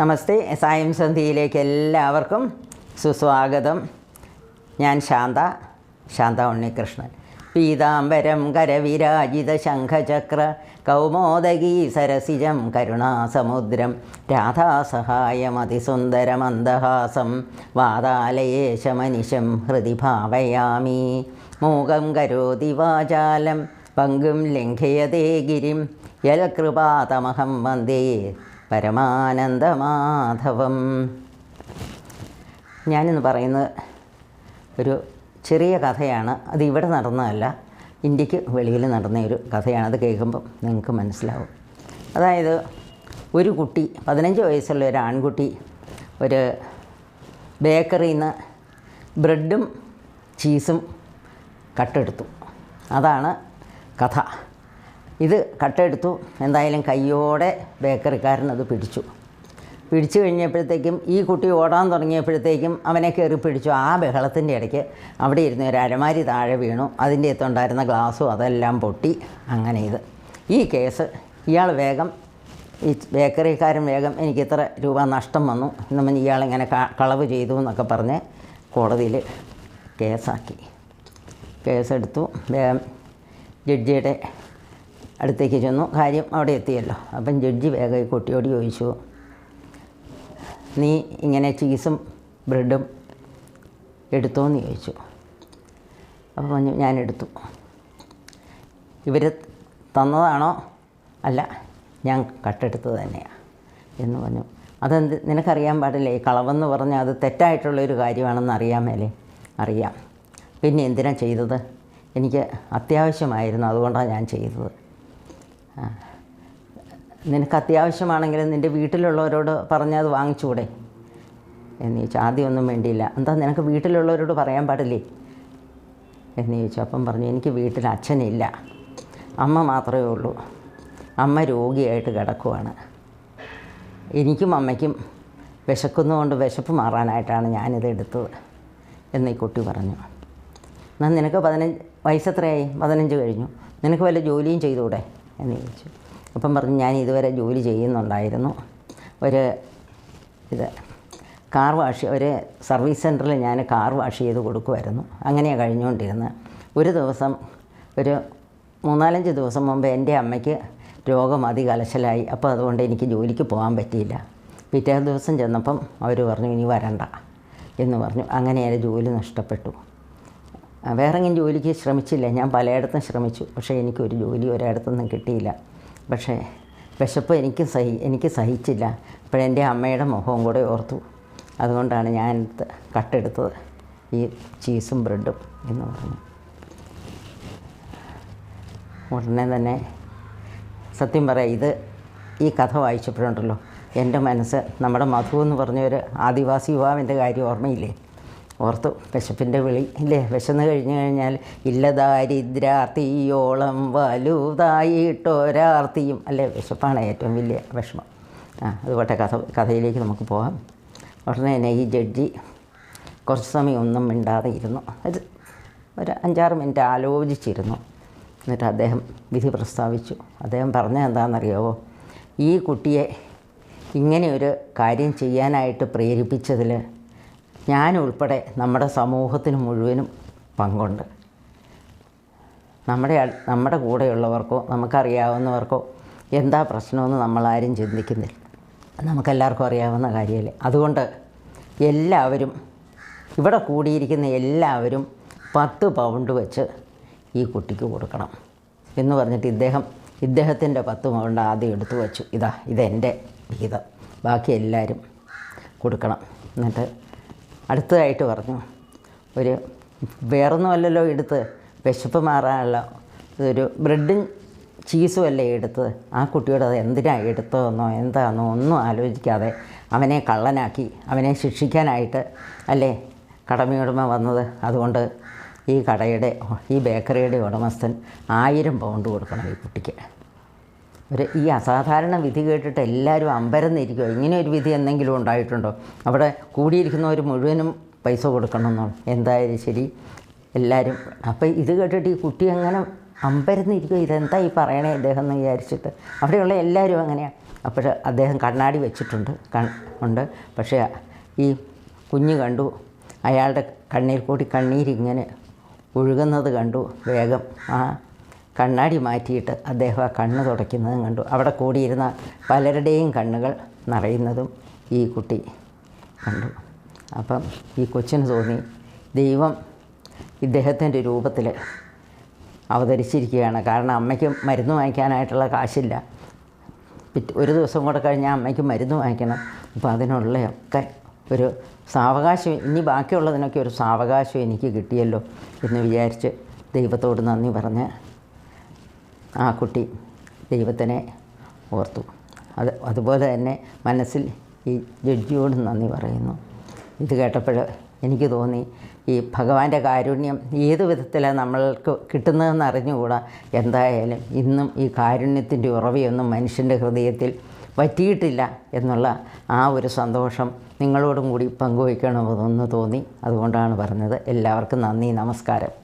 നമസ്തേ. സായം സന്ധിയിലേക്ക് എല്ലാവർക്കും സുസ്വാഗതം. ഞാൻ ശാന്ത ശാന്ത ഉണ്ണികൃഷ്ണൻ. പീതാംബരം കരവിരാജിത ശംഖചക്ര കൗമോദകീ സരസിജം കരുണാസമുദ്രം രാധാസഹായം അതിസുന്ദരമന്ദഹാസം വാതാലയേശമനിശം ഹൃദി ഭാവയാമി മൂകം കരോതി വാചാലം പങ്കും ലംഘയതേ ഗിരിം യൽകൃപാതമഹം വന്ദേ പരമാനന്ദമാധവം. ഞാനിന്ന് പറയുന്നത് ഒരു ചെറിയ കഥയാണ്. അത് ഇവിടെ നടന്നതല്ല. ഇന്ത്യയ്ക്ക് വെളിയിൽ നടന്ന ഒരു കഥയാണ്. അത് കേൾക്കുമ്പം നിങ്ങൾക്ക് മനസ്സിലാവും. അതായത് ഒരു കുട്ടി പതിനഞ്ച് വയസ്സുള്ള ഒരു ആൺകുട്ടി ഒരു ബേക്കറിയിൽ നിന്ന് ബ്രെഡും ചീസും കട്ടെടുത്തു. അതാണ് കഥ. ഇത് കട്ടെടുത്തു. എന്തായാലും കയ്യോടെ ബേക്കറിക്കാരൻ അത് പിടിച്ചു. പിടിച്ചു കഴിഞ്ഞപ്പോഴത്തേക്കും ഈ കുട്ടി ഓടാൻ തുടങ്ങിയപ്പോഴത്തേക്കും അവനെ കയറി പിടിച്ചു. ആ ബഹളത്തിന്റെ ഇടയ്ക്ക് അവിടെ ഇരുന്ന് ഒരു അരമാരി താഴെ വീണു. അതിന്റെ അകത്തുണ്ടായിരുന്ന ഗ്ലാസ്സും അതെല്ലാം പൊട്ടി. അങ്ങനെ ഇത്. ഈ കേസ് ഇയാൾ വേഗം ഈ ബേക്കറിക്കാരൻ വേഗം എനിക്ക് ഇത്ര രൂപ നഷ്ടം വന്നു. നമ്മൾ ഇയാളിങ്ങനെ കളവ് ചെയ്തു എന്നൊക്കെ പറഞ്ഞ് കോടതിയിൽ കേസാക്കി. കേസെടുത്തു. വേഗം ജഡ്ജിയുടെ അടുത്തേക്ക് ചെന്നു. കാര്യം അവിടെ എത്തിയല്ലോ. അപ്പം ജഡ്ജി വേഗം കുട്ടിയോട് ചോദിച്ചു നീ ഇങ്ങനെ ചീസും ബ്രെഡും എടുത്തോന്ന് ചോദിച്ചു. അപ്പോൾ പറഞ്ഞു ഞാൻ എടുത്തു. ഇവർ തന്നതാണോ? അല്ല ഞാൻ കട്ടെടുത്തത് തന്നെയാണ് എന്ന് പറഞ്ഞു. അതെന്ത്? നിനക്കറിയാൻ പാടില്ലേ? ഈ കളവെന്ന് പറഞ്ഞാൽ അത് തെറ്റായിട്ടുള്ളൊരു കാര്യമാണെന്ന് അറിയാൻ മേലേ. അറിയാം. പിന്നെ എന്തിനാണ് ചെയ്തത്? എനിക്ക് അത്യാവശ്യമായിരുന്നു. അതുകൊണ്ടാണ് ഞാൻ ചെയ്തത്. നിനക്ക് അത്യാവശ്യമാണെങ്കിൽ നിന്റെ വീട്ടിലുള്ളവരോട് പറഞ്ഞത് വാങ്ങിച്ചുകൂടെ? എന്ന് ചോദിച്ചു. ആദ്യമൊന്നും വേണ്ടിയില്ല. എന്താ നിനക്ക് വീട്ടിലുള്ളവരോട് പറയാൻ പാടില്ലേ? എന്ന് ചോദിച്ചു. അപ്പം പറഞ്ഞു എനിക്ക് വീട്ടിൽ അച്ഛനില്ല. അമ്മ മാത്രമേ ഉള്ളൂ. അമ്മ രോഗിയായിട്ട് കിടക്കുവാണ്. എനിക്കും അമ്മയ്ക്കും വിശക്കുന്നതുകൊണ്ട് വിശപ്പ് മാറാനായിട്ടാണ് ഞാനിത് എടുത്തത്. എന്ന് കുട്ടി പറഞ്ഞു. എന്നാൽ നിനക്ക് പതിനഞ്ച് വയസ്സെത്രയായി? പതിനഞ്ച് കഴിഞ്ഞു. നിനക്ക് വല്ല ജോലിയും ചെയ്തുകൂടെ? എന്ന് ചോദിച്ചു അപ്പം പറഞ്ഞു ഞാൻ ഇതുവരെ ജോലി ചെയ്യുന്നുണ്ടായിരുന്നു. ഒരു ഇത് കാർ വാഷ് ഒരു സർവീസ് സെന്ററിൽ ഞാൻ കാർ വാഷ് ചെയ്ത് കൊടുക്കുമായിരുന്നു. അങ്ങനെയാണ് കഴിഞ്ഞുകൊണ്ടിരുന്നത് ഒരു ദിവസം ഒരു മൂന്നാലഞ്ച് ദിവസം മുമ്പ് എന്റെ അമ്മയ്ക്ക് രോഗം അതികലശലായി. അപ്പോൾ അതുകൊണ്ട് എനിക്ക് ജോലിക്ക് പോകാൻ പറ്റിയില്ല. പിറ്റേ ദിവസം ചെന്നപ്പം അവർ പറഞ്ഞു ഇനി വരണ്ട എന്ന് പറഞ്ഞു. അങ്ങനെ എന്റെ ജോലി നഷ്ടപ്പെട്ടു. ആ, വേറെങ്കിലും ജോലിക്ക് ശ്രമിച്ചില്ല. ഞാൻ പലയിടത്തും ശ്രമിച്ചു. പക്ഷേ എനിക്കൊരു ജോലി ഒരിടത്തൊന്നും കിട്ടിയില്ല. പക്ഷേ വിശപ്പ് എനിക്ക് സഹി എനിക്ക് സഹിച്ചില്ല. അപ്പോഴെന്റെ അമ്മയുടെ മുഖവും കൂടെ ഓർത്തു. അതുകൊണ്ടാണ് ഞാൻ കട്ടെടുത്തത്. ഈ ചീസും ബ്രെഡും എന്ന് പറഞ്ഞു. ഉടനെ തന്നെ സത്യം പറയാം ഇത് ഈ കഥ വായിച്ചപ്പോഴുണ്ടല്ലോ. എന്റെ മനസ്സ് നമ്മുടെ മധു എന്ന് പറഞ്ഞൊരു ആദിവാസി യുവാവിന്റെ കാര്യം ഓർമ്മയില്ലേ? ഓർത്തു. വിശപ്പിന്റെ വിളി ഇല്ലേ? വിശന്ന് കഴിഞ്ഞു കഴിഞ്ഞാൽ ഇല്ല ദാരിദ്രാർത്തിയോളം വലുതായിട്ടൊരാർത്തിയും. അല്ലേ? വിശപ്പാണ് ഏറ്റവും വലിയ വിഷമം. ആ അതുപോട്ടെ. കഥ കഥയിലേക്ക് നമുക്ക് പോകാം. ഉടനെ തന്നെ ഈ ജഡ്ജി കുറച്ച് സമയം ഒന്നും മിണ്ടാതെ ഇരുന്നു. ഒരു ഒരു അഞ്ചാറ് മിനിറ്റ് ആലോചിച്ചിരുന്നു. എന്നിട്ട് അദ്ദേഹം വിധി പ്രസ്താവിച്ചു. അദ്ദേഹം പറഞ്ഞത് എന്താണെന്നറിയാവോ? ഈ കുട്ടിയെ ഇങ്ങനെ ഒരു കാര്യം ചെയ്യാനായിട്ട് പ്രേരിപ്പിച്ചതിൽ ഞാൻ ഉൾപ്പെടെ നമ്മുടെ സമൂഹത്തിന് മുഴുവനും പങ്കുണ്ട്. നമ്മുടെ നമ്മുടെ കൂടെയുള്ളവർക്കോ നമുക്കറിയാവുന്നവർക്കോ എന്താ പ്രശ്നമെന്ന് നമ്മളാരും ചിന്തിക്കുന്നില്ല. നമുക്കെല്ലാവർക്കും അറിയാവുന്ന കാര്യമല്ലേ? അതുകൊണ്ട് എല്ലാവരും ഇവിടെ കൂടിയിരിക്കുന്ന എല്ലാവരും പത്ത് പൗണ്ട് വെച്ച് ഈ കുട്ടിക്ക് കൊടുക്കണം എന്ന് പറഞ്ഞിട്ട് ഇദ്ദേഹം ഇദ്ദേഹത്തിന്റെ പത്ത് പൗണ്ട് ആദ്യം എടുത്തു വച്ചു. ഇതാ ഇതെന്റെ വിഹിതം ബാക്കി എല്ലാവരും കൊടുക്കണം. എന്നിട്ട് അടുത്തതായിട്ട് പറഞ്ഞു. ഒരു വേറൊന്നുമല്ലല്ലോ എടുത്ത്. വിശപ്പ് മാറാനുള്ള ഒരു ബ്രെഡും ചീസും അല്ലേ എടുത്തത് ആ കുട്ടിയോട് അത് എന്തിനാണ് എടുത്തതെന്നോ എന്താണെന്നോ ഒന്നും ആലോചിക്കാതെ അവനെ കള്ളനാക്കി അവനെ ശിക്ഷിക്കാനായിട്ട് അല്ലേ കടമയുടമ വന്നത്. അതുകൊണ്ട് ഈ കടയുടെ ഈ ബേക്കറിയുടെ ഉടമസ്ഥൻ ആയിരം പൗണ്ട് കൊടുക്കണം ഈ കുട്ടിക്ക്. ഒരു ഈ അസാധാരണ വിധി കേട്ടിട്ട് എല്ലാവരും അമ്പരന്നിരിക്കുമോ ഇങ്ങനെ ഒരു വിധി എന്തെങ്കിലും ഉണ്ടായിട്ടുണ്ടോ? അവിടെ കൂടിയിരിക്കുന്നവർ മുഴുവനും പൈസ കൊടുക്കണമെന്നോ? എന്തായാലും ശരി. എല്ലാവരും അപ്പോൾ ഇത് കേട്ടിട്ട് ഈ കുട്ടി അങ്ങനെ അമ്പരന്നിരിക്കുക ഇതെന്താ ഈ പറയണേ അദ്ദേഹം എന്ന് വിചാരിച്ചിട്ട്. അവിടെയുള്ള എല്ലാവരും അങ്ങനെയാണ് അപ്പോൾ അദ്ദേഹം കണ്ണാടി വെച്ചിട്ടുണ്ട്. ഉണ്ട്. പക്ഷേ ഈ കുഞ്ഞ് കണ്ടു. അയാളുടെ കണ്ണീർ കൂടി കണ്ണീരിങ്ങനെ ഒഴുകുന്നത് കണ്ടു. വേഗം ആ കണ്ണാടി മാറ്റിയിട്ട് അദ്ദേഹം ആ കണ്ണ് തുടയ്ക്കുന്നതും കണ്ടു. അവിടെ കൂടിയിരുന്ന പലരുടെയും കണ്ണുകൾ നിറയുന്നതും ഈ കുട്ടി കണ്ടു. അപ്പം ഈ കൊച്ചിന് തോന്നി ദൈവം ഇദ്ദേഹത്തിന്റെ രൂപത്തിൽ അവതരിച്ചിരിക്കുകയാണ്. കാരണം അമ്മയ്ക്ക് മരുന്ന് വാങ്ങിക്കാനായിട്ടുള്ള കാശില്ല. ഒരു ദിവസം കൂടെ കഴിഞ്ഞാൽ അമ്മയ്ക്ക് മരുന്ന് വാങ്ങിക്കണം. അപ്പോൾ അതിനുള്ളയൊക്കെ ഒരു സാവകാശം ഇനി ബാക്കിയുള്ളതിനൊക്കെ ഒരു സാവകാശം എനിക്ക് കിട്ടിയല്ലോ എന്ന് വിചാരിച്ച് ദൈവത്തോട് നന്ദി പറഞ്ഞ് ആ കുട്ടി ദൈവത്തിനെ ഓർത്തു. അത് അതുപോലെ തന്നെ മനസ്സിൽ ഈ ജഡ്ജിയോട് നന്ദി പറയുന്നു. ഇത് കേട്ടപ്പോൾ എനിക്ക് തോന്നി ഈ ഭഗവാന്റെ കാരുണ്യം ഏത് വിധത്തിലാണ് നമ്മൾക്ക് കിട്ടുന്നതെന്ന് അറിഞ്ഞുകൂടാ. എന്തായാലും ഇന്നും ഈ കാരുണ്യത്തിന്റെ ഉറവയൊന്നും മനുഷ്യന്റെ ഹൃദയത്തിൽ പറ്റിയിട്ടില്ല എന്നുള്ള ആ ഒരു സന്തോഷം നിങ്ങളോടും കൂടി പങ്കുവയ്ക്കണമെന്ന് തോന്നി. അതുകൊണ്ടാണ് പറഞ്ഞത്. എല്ലാവർക്കും നന്ദി നമസ്കാരം.